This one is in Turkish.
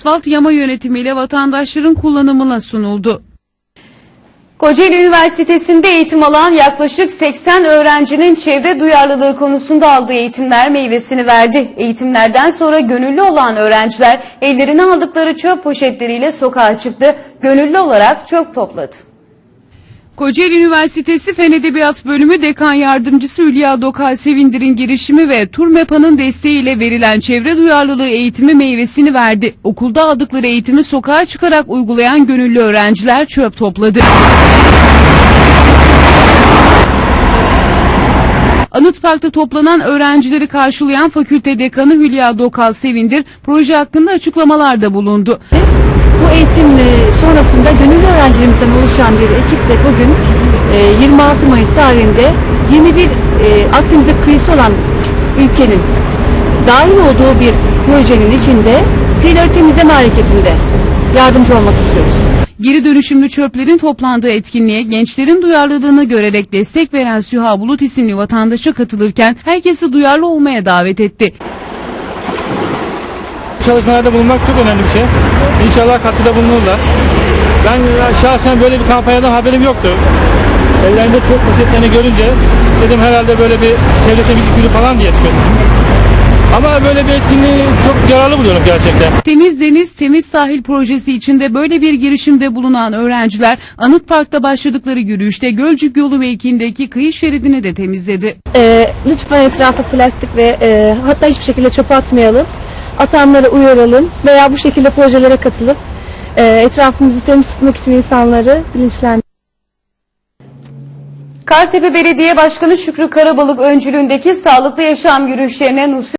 asfalt yama yönetimiyle vatandaşların kullanımına sunuldu. Kocaeli Üniversitesi'nde eğitim alan yaklaşık 80 öğrencinin çevre duyarlılığı konusunda aldığı eğitimler meyvesini verdi. Eğitimlerden sonra gönüllü olan öğrenciler ellerine aldıkları çöp poşetleriyle sokağa çıktı. Gönüllü olarak çöp topladı. Kocaeli Üniversitesi Fen Edebiyat Bölümü Dekan Yardımcısı Hülya Dokal Sevindir'in girişimi ve Turmepa'nın desteğiyle verilen çevre duyarlılığı eğitimi meyvesini verdi. Okulda aldıkları eğitimi sokağa çıkarak uygulayan gönüllü öğrenciler çöp topladı. Anıt Park'ta toplanan öğrencileri karşılayan fakülte dekanı Hülya Dokal Sevindir proje hakkında açıklamalarda bulundu. Bu eğitim e, sonrasında gönüllü öğrencilerimizden oluşan bir ekiple bugün e, 26 Mayıs tarihinde 21 e, Akdeniz'e kıyısı olan ülkenin dahil olduğu bir projenin içinde kıyıları temizleme hareketinde yardımcı olmak istiyoruz. Geri dönüşümlü çöplerin toplandığı etkinliğe gençlerin duyarlılığını görerek destek veren Süha Bulut isimli vatandaşa katılırken herkesi duyarlı olmaya davet etti. Çalışmalarda bulunmak çok önemli bir şey. İnşallah katkıda bulunurlar. Ben e, şahsen böyle bir kampanyadan haberim yoktu. Ellerinde çok poşetlerini görünce dedim herhalde böyle bir çevre temizlik günü falan diye düşündüm. Ama böyle bir etkinliği çok yararlı buluyorum gerçekten. Temiz Deniz, Temiz Sahil projesi içinde böyle bir girişimde bulunan öğrenciler Anıt Park'ta başladıkları yürüyüşte Gölcük yolu mevkiindeki kıyı şeridini de temizledi. E, lütfen etrafa plastik ve e, hatta hiçbir şekilde çöpe atmayalım. Atanları uyaralım veya bu şekilde projelere katılıp e, etrafımızı temiz tutmak için insanları bilinçlendirelim. Kartepe Belediye Başkanı Şükrü Karabalık öncülüğündeki sağlıklı yaşam yürüyüşlerine Nusret